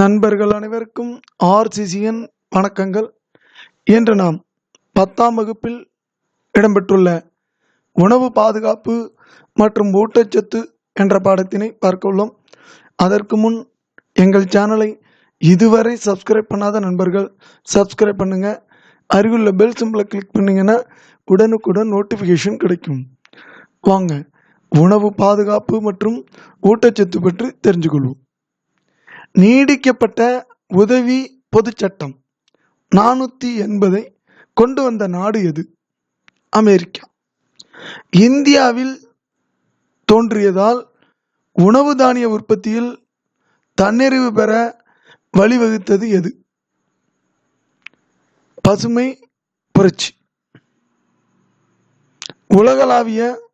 நண்பர்கள் அனைவருக்கும் ஆர்சிசியன் வணக்கங்கள். இன்று நாம் பத்தாம் வகுப்பில் இடம்பெற்றுள்ள உணவு பாதுகாப்பு மற்றும் ஊட்டச்சத்து என்ற பாடத்தினை பார்க்க உள்ளோம். அதற்கு முன் எங்கள் சேனலை இதுவரை சப்ஸ்கிரைப் பண்ணாத நண்பர்கள் சப்ஸ்கிரைப் பண்ணுங்க. அருகிலுள்ள பெல் சிம்பிளை கிளிக் பண்ணிங்கன்னா உடனுக்குடன் நோட்டிஃபிகேஷன் கிடைக்கும். வாங்க உணவு பாதுகாப்பு மற்றும் ஊட்டச்சத்து பற்றி தெரிஞ்சுக்கொள்வோம். நீடிக்கப்பட்ட உதவி பொதுச் சட்டம் நானூற்றி எண்பதை கொண்டு வந்த நாடு எது? அமெரிக்கா. இந்தியாவில் தோன்றியதால் உணவு தானிய உற்பத்தியில் தன்னிறைவு பெற வழிவகுத்தது எது? பசுமை புரட்சி. உலகளாவிய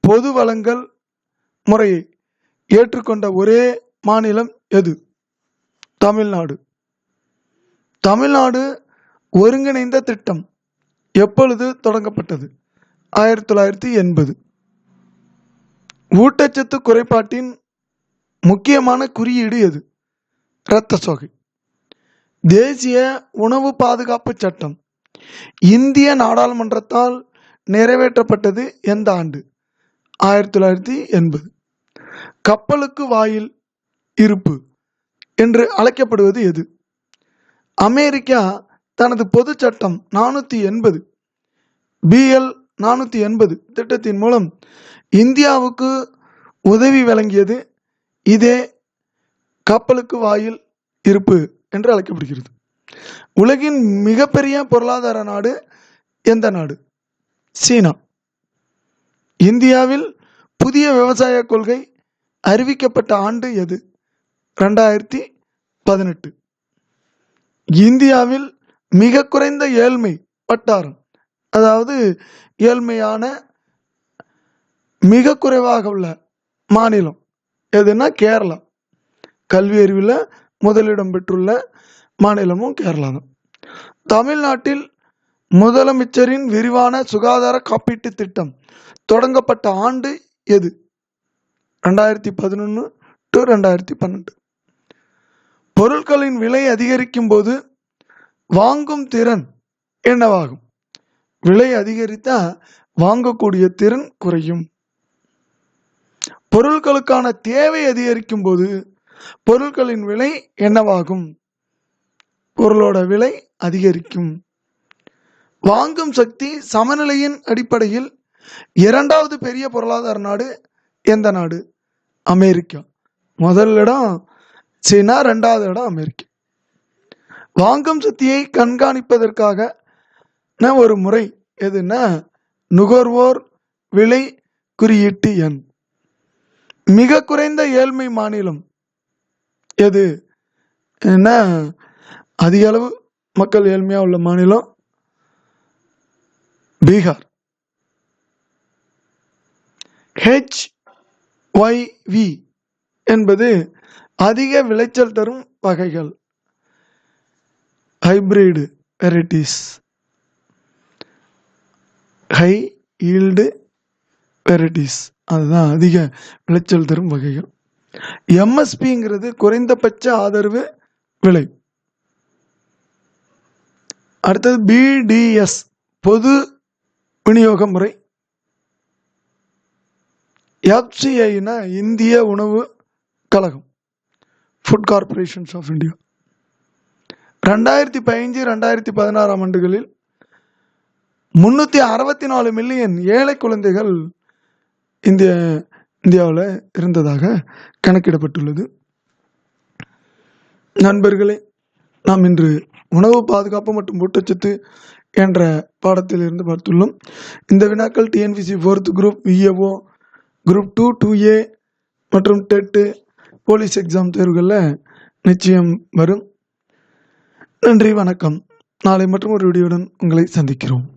பொது வளங்கள் முறையை ஏற்றுக்கொண்ட ஒரே மாநிலம் எது? தமிழ்நாடு. தமிழ்நாடு ஒருங்கிணைந்த திட்டம் எப்பொழுது தொடங்கப்பட்டது? ஆயிரத்தி தொள்ளாயிரத்தி எண்பது. ஊட்டச்சத்து குறைபாட்டின் முக்கியமான குறியீடு எது? இரத்த சோகை. தேசிய உணவு பாதுகாப்பு சட்டம் இந்திய நாடாளுமன்றத்தால் நிறைவேற்றப்பட்டது எந்த ஆண்டு? ஆயிரத்தி தொள்ளாயிரத்தி எண்பது. கப்பலுக்கு வாயில் இருப்பு என்று அழைக்கப்படுவது எது? அமெரிக்கா தனது பொது சட்டம் நானூற்றி எண்பது பிஎல் நானூற்றி எண்பது திட்டத்தின் மூலம் இந்தியாவுக்கு உதவி வழங்கியது இதே கப்பலுக்கு வாயில் இருப்பு என்று அழைக்கப்படுகிறது. உலகின் மிகப்பெரிய பொருளாதார நாடு எந்த நாடு? சீனா. இந்தியாவில் புதிய விவசாய கொள்கை அறிவிக்கப்பட்ட ஆண்டு எது? ரெண்டாயிரத்தி பதினெட்டு. இந்தியாவில் மிக குறைந்த ஏழ்மை வட்டாரம் அதாவது ஏழ்மையான மிக குறைவாக உள்ள மாநிலம் எதுனா கேரளா. கல்வி அறிவில் முதலிடம் பெற்றுள்ள மாநிலமும் கேரளா தான். தமிழ்நாட்டில் முதலமைச்சரின் விரிவான சுகாதார காப்பீட்டு திட்டம் தொடங்கப்பட்ட ஆண்டு எது? ரெண்டாயிரத்தி பதினொன்று டு ரெண்டாயிரத்தி பன்னெண்டு. பொருட்களின் விலை அதிகரிக்கும் போது வாங்கும் திறன் என்னவாகும்? விலை அதிகரித்தா வாங்கக்கூடிய திறன் குறையும். பொருட்களுக்கான தேவை அதிகரிக்கும் போது பொருட்களின் விலை என்னவாகும்? பொருளோட விலை அதிகரிக்கும். வாங்கும் சக்தி சமநிலையின் அடிப்படையில் இரண்டாவது பெரிய பொருளாதார நாடு எந்த நாடு? அமெரிக்கா. முதல் இடம் சீனா ரெண்டாவது இடம் அமெரிக்கா. வாங்கும் சக்தியை கண்காணிப்பதற்காக ஒரு முறை எதுன்னா நுகர்வோர் விலை குறியீட்டு எண். மிக குறைந்த ஏழ்மை மாநிலம் எது? என்ன? அதிக அளவு மக்கள் ஏழ்மையாக உள்ள மாநிலம்? பீகார். ஹெச் ஒய்வி என்பது அதிக விளைச்சல் தரும் வகைகள். Hybrid varieties high yield varieties அதுதான் அதிக விளைச்சல் தரும் வகைகள். எம்எஸ்பிங்கிறது குறைந்தபட்ச ஆதரவு விலை. அடுத்தது பிடிஎஸ் பொது விநியோக முறை. எஃப்சிஐனா இந்திய உணவு கழகம். ஃபுட் கார்பரேஷன்ஸ் ஆஃப் இந்தியா ரெண்டாயிரத்தி பதினஞ்சு ரெண்டாயிரத்தி பதினாறாம் ஆண்டுகளில் முந்நூற்றி அறுபத்தி நாலு மில்லியன் ஏழை குழந்தைகள் இந்திய இந்தியாவில் இருந்ததாக கணக்கிடப்பட்டுள்ளது. நண்பர்களே நாம் இன்று உணவு பாதுகாப்பு மற்றும் ஊட்டச்சத்து என்ற பாடத்தில் இருந்து பார்த்துள்ளோம். இந்த வினாக்கள் TNPSC fourth group VAO group two two A மற்றும் டெட்டு போலீஸ் எக்ஸாம் தேர்வுகளில் நிச்சயம் வரும். நன்றி வணக்கம். நாளை மற்றும் ஒரு வீடியோவுடன் உங்களை சந்திக்கிறோம்.